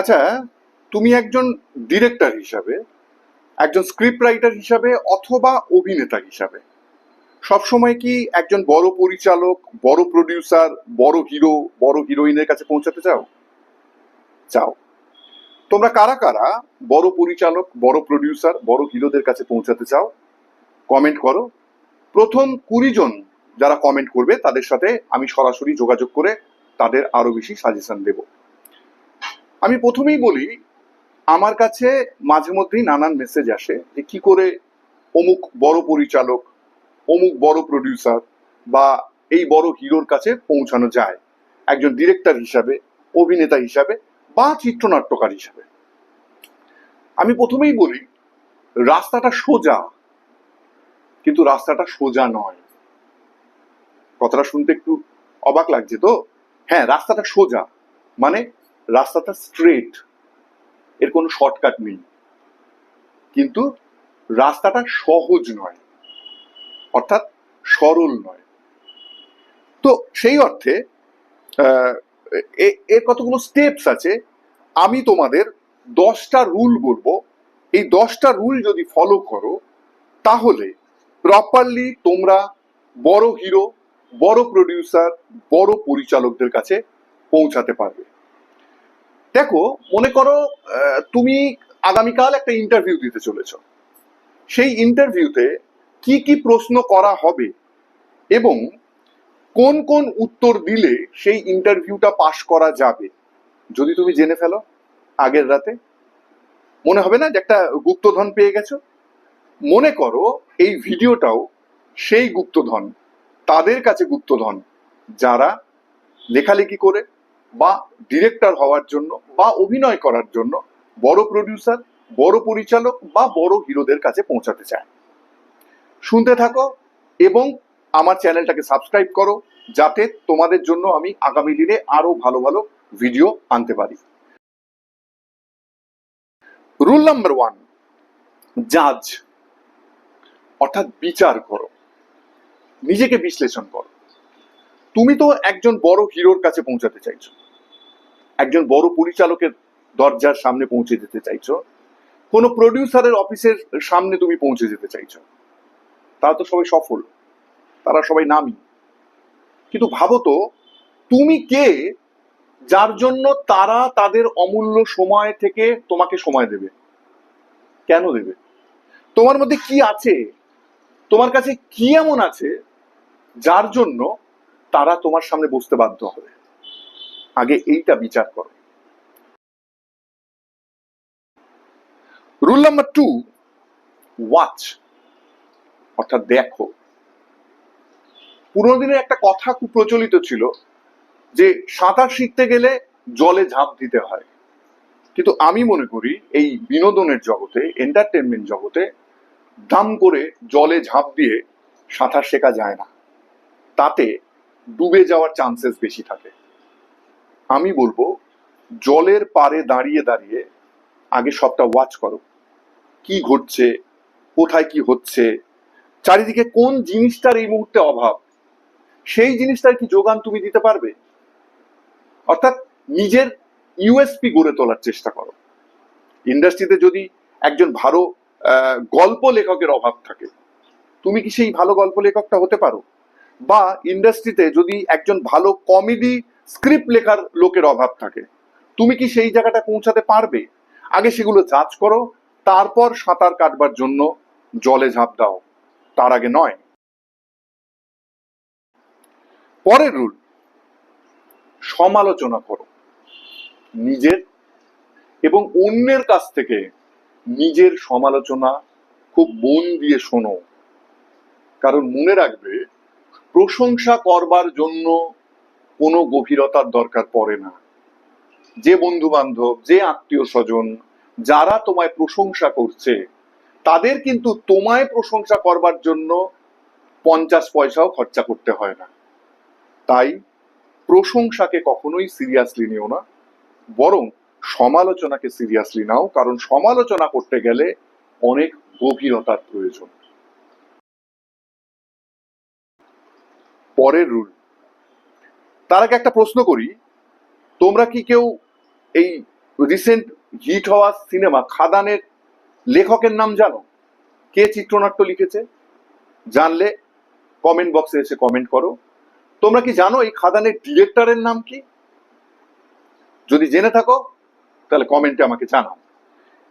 আচ্ছা তুমি একজন ডিরেক্টর হিসাবে, একজন স্ক্রিপ্ট রাইটার হিসাবে অথবা অভিনেতা হিসাবে, সবসময় কি একজন বড় পরিচালক, বড় প্রডিউসার বড় হিরো বড় হিরোইনের কাছে পৌঁছাতে চাও? চাও। তোমরা কারা কারা বড় পরিচালক, বড় প্রডিউসার বড় হিরোদের কাছে পৌঁছাতে চাও? কমেন্ট করো। প্রথম কুড়ি জন যারা কমেন্ট করবে, তাদের সাথে আমি সরাসরি যোগাযোগ করে তাদের আরও বেশি সাজেশন দেব। আমি প্রথমেই বলি, আমার কাছে মাঝে মধ্যেই নানান মেসেজ আসে যে কি করে অমুক বড় পরিচালক, অমুক বড় প্রডিউসার বা এই বড় হিরোর কাছে পৌঁছানো যায়। একজন ডিরেক্টর হিসাবে, অভিনেতা হিসাবে বা চিত্রনাট্যকার হিসাবে। আমি প্রথমেই বলি, রাস্তাটা সোজা। কিন্তু রাস্তাটা সোজা নয়। কথাটা শুনতে একটু অবাক লাগছে তো? হ্যাঁ রাস্তাটা সোজা। মানে রাস্তাটা স্ট্রেট এর কোনো শর্টকাট নেই। কিন্তু রাস্তাটা সহজ নয়, অর্থাৎ সরল নয়। তো সেই অর্থে এর কতগুলো স্টেপস আছে, আমি তোমাদের দশটা রুল বলব। এই দশটা রুল যদি ফলো করো, তাহলে প্রপারলি তোমরা বড় হিরো বড় প্রডিউসার বড় পরিচালকদের কাছে পৌঁছাতে পারবে। দেখো, মনে করো তুমি আগামীকাল একটা ইন্টারভিউ দিতে চলেছ। সেই ইন্টারভিউতে কি কি প্রশ্ন করা হবে এবং কোন কোন উত্তর দিলে সেই ইন্টারভিউটা পাশ করা যাবে? যদি তুমি জেনে ফেলো, আগের রাতে। মনে হবে না যে একটা গুপ্তধন পেয়ে গেছো? মনে করো, এই ভিডিওটাও সেই গুপ্তধন, তাদের কাছে গুপ্তধন, যারা লেখালেখি করে বা ডিরেক্টর হওয়ার জন্য বা অভিনয় করার জন্য বড় প্রডিউসার বড় পরিচালক বা বড় হিরোদের কাছে পৌঁছাতে চায়। শুনতে থাকো এবং আমার চ্যানেলটাকে সাবস্ক্রাইব করো যাতে তোমাদের জন্য আমি আগামী দিনে আরও ভালো ভালো ভিডিও আনতে পারি। রুল নাম্বার ওয়ান জাজ অর্থাৎ বিচার করো। নিজেকে বিশ্লেষণ করো। তুমি তো একজন বড় হিরোর কাছে পৌঁছাতে চাইছো। একজন বড় পরিচালকের দরজার সামনে পৌঁছে যেতে চাইছো। কোনো প্রডিউসারের অফিসের সামনে তুমি পৌঁছে যেতে চাইছো। তারা তো সবাই সফল, তারা সবাই নামি। কিন্তু ভাবো তো, তুমি কে যার জন্য তারা তাদের অমূল্য সময় থেকে তোমাকে সময় দেবে? কেন দেবে? তোমার মধ্যে কি আছে? তোমার কাছে কি এমন আছে যার জন্য তারা তোমার সামনে বসতে বাধ্য হবে? আগে এইটা বিচার করো। রুল নাম্বার টু ওয়াচ অর্থাৎ দেখো। পুরোনো দিনের একটা কথা খুব প্রচলিত ছিল যে সাঁতার শিখতে গেলে জলে ঝাঁপ দিতে হয়। কিন্তু আমি মনে করি এই বিনোদনের জগতে এন্টারটেনমেন্ট জগতে দাম করে জলে ঝাঁপ দিয়ে সাঁতার শেখা যায় না। তাতে ডুবে যাওয়ার চান্সেস বেশি থাকে। আমি বলব, জলের পারে দাঁড়িয়ে দাঁড়িয়ে আগে সবটা ওয়াচ করো। কি ঘটছে? কোথায় কি হচ্ছে? চারিদিকে কোন জিনিসটার এই মুহূর্তে অভাব? সেই জিনিসটার কি যোগান তুমি দিতে পারবে? অর্থাৎ নিজের ইউএসপি গড়ে তোলার চেষ্টা করো। ইন্ডাস্ট্রিতে যদি একজন ভালো গল্প লেখকের অভাব থাকে, তুমি কি সেই ভালো গল্প লেখকটা হতে পারো? বা ইন্ডাস্ট্রিতে যদি একজন ভালো কমেডি স্ক্রিপ্ট লেখার লোকের অভাব থাকে। তুমি কি সেই জায়গাটা পৌঁছাতে পারবে? আগে সেগুলো যাচ করো, তারপর সাঁতার কাটবার জন্য জলে ঝাঁপ দাও। তার আগে নয়। পরের রুল, সমালোচনা করো। নিজের এবং অন্যের কাছ থেকে নিজের সমালোচনা খুব মন দিয়ে শোনো। কারণ মনে রাখবে, প্রশংসা করবার জন্য কোনো গভীরতার দরকার পড়ে না। যে বন্ধু বান্ধব যে আত্মীয় স্বজন, যারা তোমায় প্রশংসা করছে, তাদের কিন্তু তোমায় প্রশংসা করবার জন্য পঞ্চাশ পয়সাও খরচা করতে হয় না। তাই প্রশংসাকে কখনোই সিরিয়াসলি নিও না, বরং সমালোচনাকে সিরিয়াসলি নাও, কারণ সমালোচনা করতে গেলে অনেক গভীরতার প্রয়োজন। পরের রুল। তার আগে একটা প্রশ্ন করি, তোমরা কি কেউ এই রিসেন্ট হিট হওয়া সিনেমা খাদানের লেখকের নাম জানো? কে চিত্রনাট্য লিখেছে? জানলে কমেন্ট বক্সে এসে কমেন্ট করো। তোমরা কি জানো এই খাদানের ডিরেক্টরের নাম কি? যদি জেনে থাকো, তাহলে কমেন্টে আমাকে জানাও।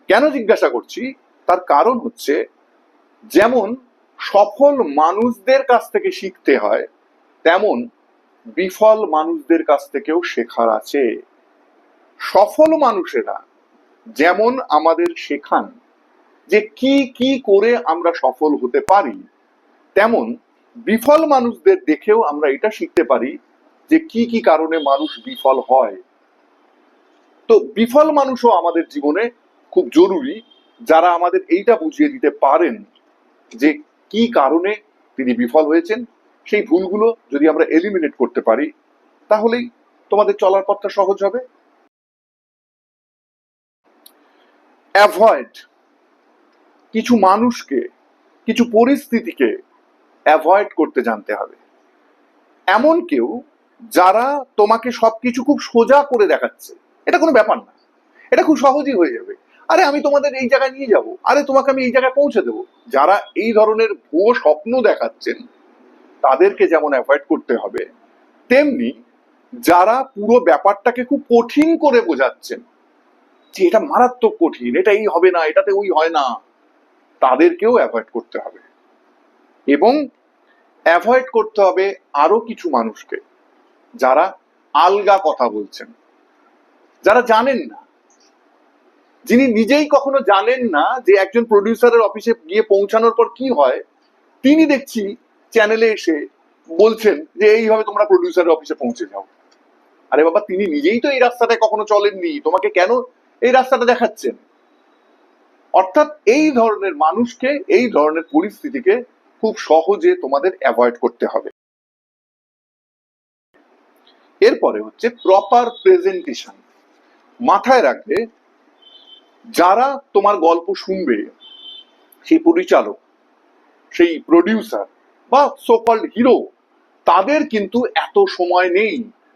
কেন জিজ্ঞাসা করছি? তার কারণ হচ্ছে, যেমন সফল মানুষদের কাছ থেকে শিখতে হয়, তেমন বিফল মানুষদের কাছ থেকেও শেখার আছে। সফল মানুষেরা যেমন আমাদের শেখান যে কি কি করে আমরা সফল হতে পারি, তেমন বিফল মানুষদের দেখেও আমরা এটা শিখতে পারি যে কি কি কারণে মানুষ বিফল হয়। তো বিফল মানুষও আমাদের জীবনে খুব জরুরি যারা আমাদের এইটা বুঝিয়ে দিতে পারেন যে কি কারণে তিনি বিফল হয়েছেন সেই ভুলগুলো যদি আমরা এলিমিনেট করতে পারি, তাহলেই তোমাদের চলার পথটা সহজ হবে। অ্যাভয়েড কিছু মানুষকে, কিছু পরিস্থিতিকে অ্যাভয়েড করতে জানতে হবে। এমন কেউ যারা তোমাকে সবকিছু খুব সোজা করে দেখাচ্ছে। এটা কোনো ব্যাপার না। এটা খুব সহজই হয়ে যাবে। আরে, আমি তোমাদের এই জায়গায় নিয়ে যাব। আরে, তোমাকে আমি এই জায়গায় পৌঁছে দেবো। যারা এই ধরনের ভুয়ো স্বপ্ন দেখাচ্ছেন তাদেরকে যেমন অ্যাভয়েড করতে হবে, তেমনি যারা পুরো ব্যাপারটাকে খুব কঠিন করে বোঝাচ্ছেন যে এটা মারাত্মক কঠিন এটা এই হবে না, এটাতে ওই হয় না, তাদেরকেও অ্যাভয়েড করতে হবে। এবং অ্যাভয়েড করতে হবে আরও কিছু মানুষকে যারা আলগা কথা বলছেন। যারা জানেন না। যিনি নিজেই কখনো জানেন না যে একজন প্রডিউসারের অফিসে গিয়ে পৌঁছানোর পর কি হয়, তিনি দেখছি চ্যানেলে এসে বলছেন যে, এইভাবে তোমরা প্রডিউসারের অফিসে পৌঁছে যাও। আরে বাবা, তিনি নিজেই তো এই রাস্তাটায় কখনো চলেননি। তোমাকে কেন এই রাস্তাটা দেখাচ্ছেন? অর্থাৎ এই ধরনের মানুষকে, এই ধরনের পরিস্থিতিকে খুব সহজে তোমাদের অ্যাভয়েড করতে হবে। এরপরে হচ্ছে প্রপার প্রেজেন্টেশন মাথায় রাখবে, যারা তোমার গল্প শুনবে, সেই পরিচালক, সেই প্রডিউসার বা সোকল্ড হিরো তাদের কিন্তু এত সময় নেই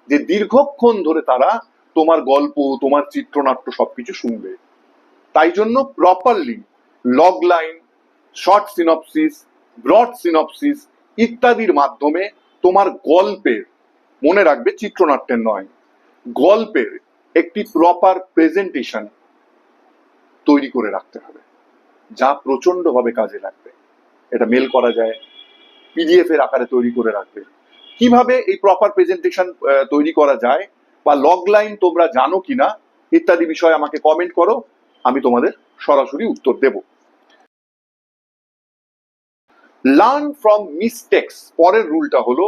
যে দীর্ঘক্ষণ ধরে তারা তোমার গল্প, তোমার চিত্রনাট্য সবকিছু শুনবে। তাই জন্য properly logline short synopsis broad synopsis ইত্যাদির মাধ্যমে তোমার গল্পের, মনে রাখবে চিত্রনাট্যের নয়, গল্পের একটি প্রপার প্রেজেন্টেশন তৈরি করে রাখতে হবে, যা প্রচন্ডভাবে কাজে লাগবে। এটা মেল করা যায় পিডিএফ এর আকারে তৈরি করে রাখবে। কীভাবে এই প্রপার প্রেজেন্টেশন তৈরি করা যায় বা লগ লাইন তোমরা জানো কিনা ইত্যাদি বিষয়ে আমাকে কমেন্ট করো, আমি তোমাদের সরাসরি উত্তর দেব। লার্ন ফ্রম মিস্টেক্স পরের রুলটা হলো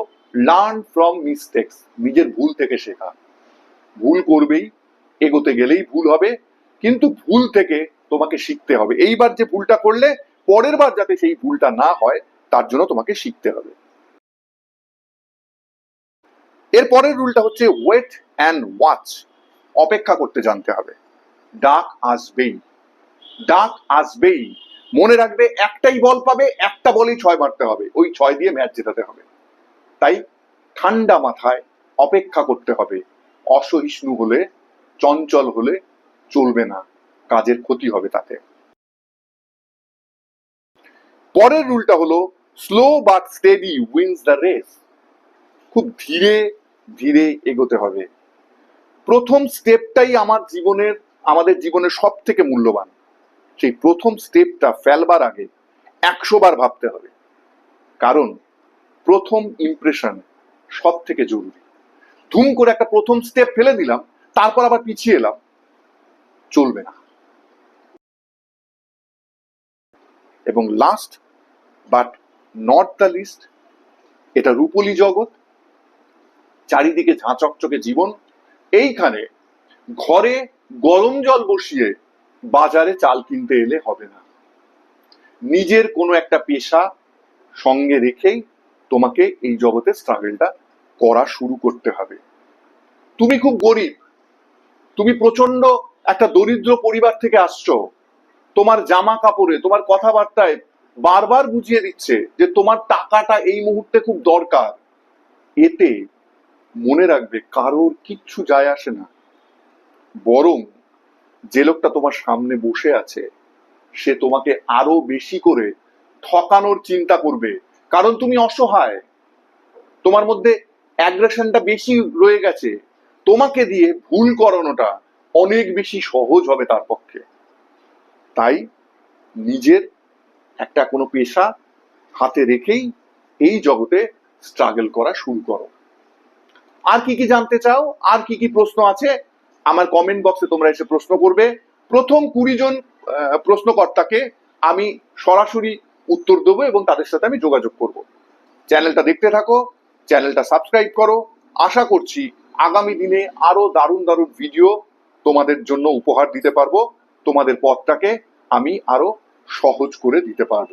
লার্ন ফ্রম মিস্টেক্স নিজের ভুল থেকে শেখা। ভুল করবেই, এগোতে গেলেই ভুল হবে, কিন্তু ভুল থেকে তোমাকে শিখতে হবে। এইবার যে ভুলটা করলে, পরের বার যাতে সেই ভুলটা না হয় তার জন্য তোমাকে শিখতে হবে। এর পরের রুলটা হচ্ছে ওয়েট অ্যান্ড ওয়াচ অপেক্ষা করতে জানতে হবে। ডাক আসবেই। ডাক আসবেই। মনে রাখবে একটাই বল পাবে, একটা বলেই ছয় মারতে হবে। ওই ছয় দিয়ে ম্যাচ জেতাতে হবে। তাই ঠান্ডা মাথায় অপেক্ষা করতে হবে। অসহিষ্ণু হলে, চঞ্চল হলে চলবে না। কাজের ক্ষতি হবে তাতে। পরের রুলটা হলো slow but steady wins the race খুব ধীরে ধীরে এগোতে হবে। প্রথম স্টেপটাই আমার জীবনের, আমাদের জীবনের সব থেকে মূল্যবান। সেই প্রথম স্টেপটা ফেলবার আগে একশো বার ভাবতে হবে। কারণ প্রথম ইমপ্রেশন সব থেকে জরুরি। ধুম করে একটা প্রথম স্টেপ ফেলে দিলাম, তারপর আবার পিছিয়ে এলাম। চলবে না। এবং last but not the least, এটা রূপলি জগৎ, চারিদিকে ঝাঁচকচকে জীবন, এইখানে ঘরে গরম জল বসিয়ে বাজারে চাল কিনতে এলে হবে না। নিজের কোনো একটা পেশা সঙ্গে রেখেই তোমাকে এই জগতে স্ট্রাগলটা করা শুরু করতে হবে। তুমি খুব গরিব, তুমি প্রচণ্ড একটা দরিদ্র পরিবার থেকে আসছো, তোমার জামা কাপড়ে তোমার কথাবার্তায় বারবার বুঝিয়ে দিচ্ছে যে তোমার টাকাটা এই মুহূর্তে খুব দরকার। এতে মনে রাখবে কারোর কিচ্ছু যায় আসে না। বরং যে লোকটা তোমার সামনে বসে আছে, সে তোমাকে আরও বেশি করে ঠকানোর চিন্তা করবে। কারণ তুমি অসহায়। তোমার মধ্যে অ্যাগ্রেশনটা বেশি রয়ে গেছে। তোমাকে দিয়ে ভুল করানোটা অনেক বেশি সহজ হবে তার পক্ষে। তাই নিজের একটা কোনো পেশা হাতে রেখেই এই জগতে স্ট্রাগল করা শুরু করো। আর কি কি জানতে চাও? আর কি কি প্রশ্ন আছে? আমার কমেন্ট বক্সে তোমরা এসে প্রশ্ন করবে। প্রথম কুড়ি জন প্রশ্নকর্তাকে আমি সরাসরি উত্তর দেবো এবং তাদের সাথে আমি যোগাযোগ করব। চ্যানেলটা দেখতে থাকো, চ্যানেলটা সাবস্ক্রাইব করো। আশা করছি আগামী দিনে আরও দারুণ দারুণ ভিডিও তোমাদের জন্য উপহার দিতে পারব। তোমাদের পথটাকে আমি আরও সহজ করে দিতে পারব।